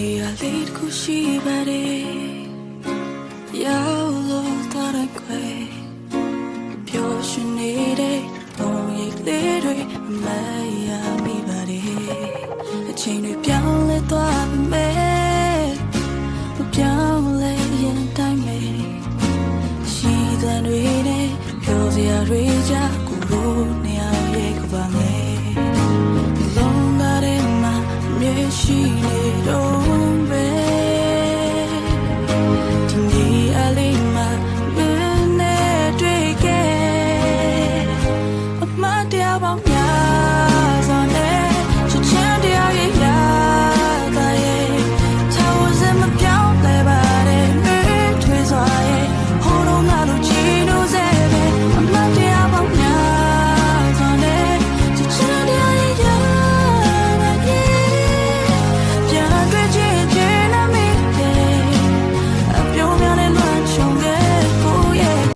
နေရာလေးတစ်ခုရှိပါတယ်ရောက်လို့တော်ရခွေပျော်ရွှင်နေတဲ့ဘုံရည်လေးတွေအမရမိပါတယ်အချိန်တွေပြောင်းလဲသွားပါမယ်မပြောင်းလဲရင်တိုင်းပဲရှိတဲ့တွေနဲ့ပျော်စရာတွေကြကိုလို့ ရှိနေတော့မယ်ဒီနေ့အလေးမှာမင်းနဲ့တွေ့ခဲ့အမှားတရားပေါင်း